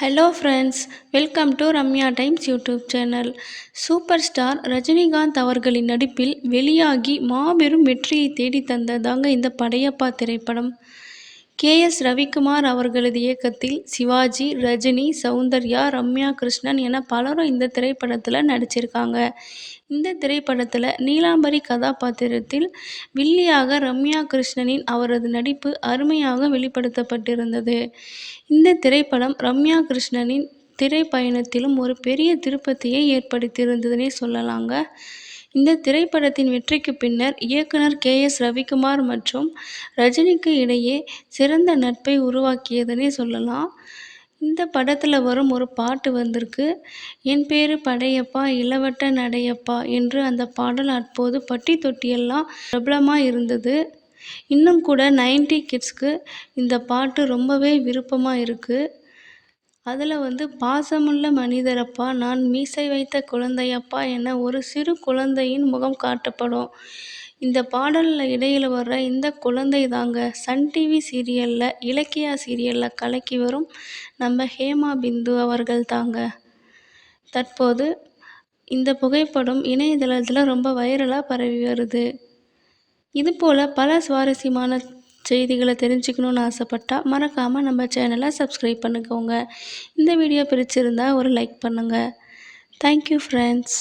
Hello friends welcome to Ramya Times YouTube channel super star Rajinikanth அவர்களின் நடிப்பில் வெளியாகி மாபெரும் வெற்றியை தேடி தந்ததாங்க இந்த படையப்பா திரைப்படம். கே எஸ் ரவிக்குமார் அவர்களது இயக்கத்தில் சிவாஜி ரஜினி சௌந்தர்யா ரம்யா கிருஷ்ணன் என பலரும் இந்த திரைப்படத்தில் நடிச்சிருக்காங்க. இந்த திரைப்படத்தில் நீலாம்பரி கதாபாத்திரத்தில் வில்லியாக ரம்யா கிருஷ்ணனின் அவரது நடிப்பு அருமையாக வெளிப்படுத்தப்பட்டிருந்தது. இந்த திரைப்படம் ரம்யா கிருஷ்ணனின் திரைப்பயணத்திலும் ஒரு பெரிய திருப்பத்தையே ஏற்படுத்தியிருந்ததுனே சொல்லலாங்க. இந்த திரைப்படத்தின் வெற்றிக்கு பின்னர் இயக்குனர் கே. எஸ். ரவிக்குமார் மற்றும் ரஜினிக்கு இடையே சிறந்த நட்பை உருவாக்கியதனே சொல்லலாம். இந்த படத்தில் வரும் ஒரு பாட்டு வந்திருக்கு. என் பேரு படையப்பா இளவட்ட நடையப்பா என்று அந்த பாடல் அப்போது பட்டி தொட்டியெல்லாம் பிரபலமாக இருந்தது. இன்னும் கூட நைன்டி கிட்ஸ்க்கு இந்த பாட்டு ரொம்பவே விருப்பமாக இருக்குது அதில் வந்து பாசமுள்ள மனிதரப்பா நான் மீசை வைத்த குழந்தையப்பா என ஒரு சிறு குழந்தையின் முகம் காட்டப்படும். இந்த பாடலில் இடையில் வர்ற இந்த குழந்தை தாங்க சன் டிவி சீரியலில் இலக்கியா சீரியலில் கலக்கி வரும் நம்ம ஹேமா பிந்து அவர்கள் தாங்க. தற்போது இந்த புகைப்படம் இணையதளத்தில் ரொம்ப வைரலாக பரவி வருது. இதுபோல் பல சுவாரஸ்யமான செய்திகளை தெரிஞ்சுக்கணுன்னு ஆசைப்பட்டால் மறக்காமல் நம்ம சேனலை சப்ஸ்கிரைப் பண்ணிக்கோங்க. இந்த வீடியோ பிடிச்சிருந்தால் ஒரு லைக் பண்ணுங்கள் தேங்க்யூ ஃப்ரெண்ட்ஸ்